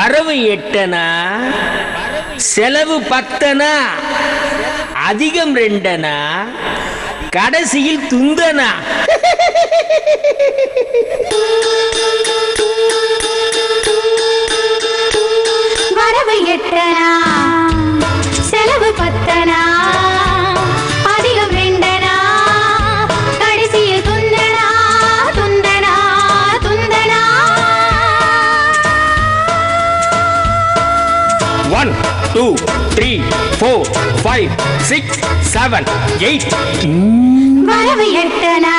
வரவு எட்டனா? செலவு பத்தனா? அதிகம் ரெண்டனா? கடைசியில் துந்தனா? வரவு எட்டனா? செலவு பத்தனா? Two three four five six seven eight வரவு எட்டனா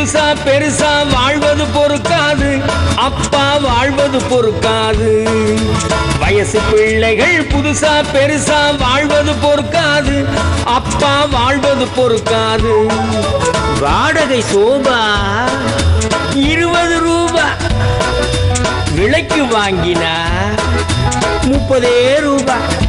புதுசா பெருசா வாழ்வது பொறுக்காது. அப்பா வாழ்வது பொறுக்காது. வயசு பிள்ளைகள் புதுசா பெருசா வாழ்வது பொறுக்காது. அப்பா வாழ்வது பொறுக்காது. வாடகை சோபா இருபது ரூபா. விலைக்கு வாங்கினா முப்பதே ரூபாய்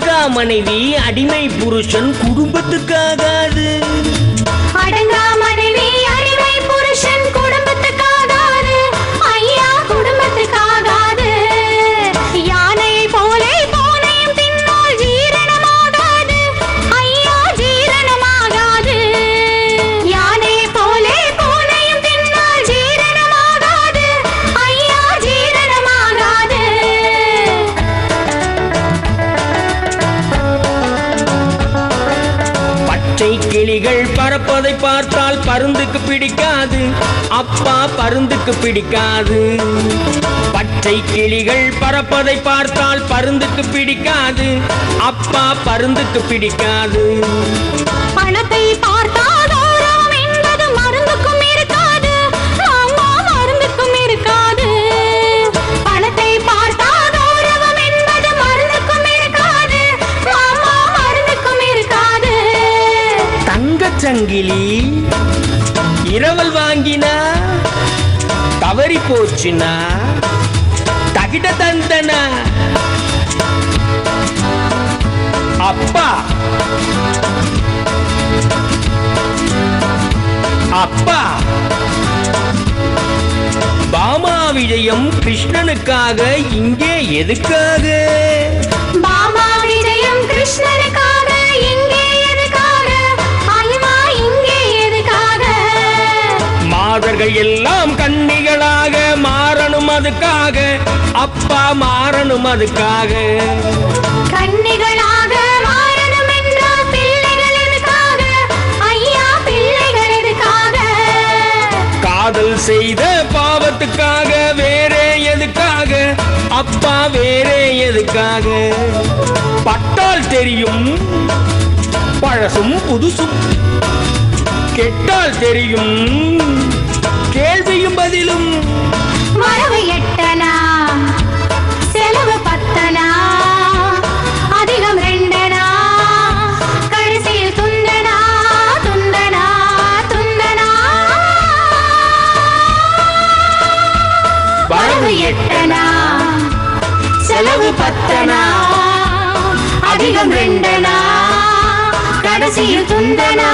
அடங்கா மனைவி அடிமை புருஷன் குடும்பத்துக்காகாது. அடங்கா மனைவி கிளிகள் பறப்பதை பார்த்தால் பருந்துக்கு பிடிக்காது. அப்பா பருந்துக்கு பிடிக்காது. பச்சை கிளிகள் பறப்பதை பார்த்தால் பருந்துக்கு பிடிக்காது. அப்பா பருந்துக்கு பிடிக்காது. சங்கிலி இரவல் வாங்கினா தவறி போச்சுனா தகிட தந்தனா. அப்பா. அப்பா. பாமா விஜயம் கிருஷ்ணனுக்காக இங்கே எதுக்காக? பாமா விஜயம் கிருஷ்ணனுக்காக இங்கே மாதர்கள் எல்லாம் கன்னிகளாக மாறணும் அதுக்காக. அப்பா மாறணும் அதுக்காக. எதுக்காக? காதல் செய்த பாவத்துக்காக வேறே எதுக்காக? அப்பா வேறே எதுக்காக? பட்டால் தெரியும் பழசும் புதுசும். கெட்டால் தெரியும் அதிகம் ரெண்டனா கடைசியில் துந்தனா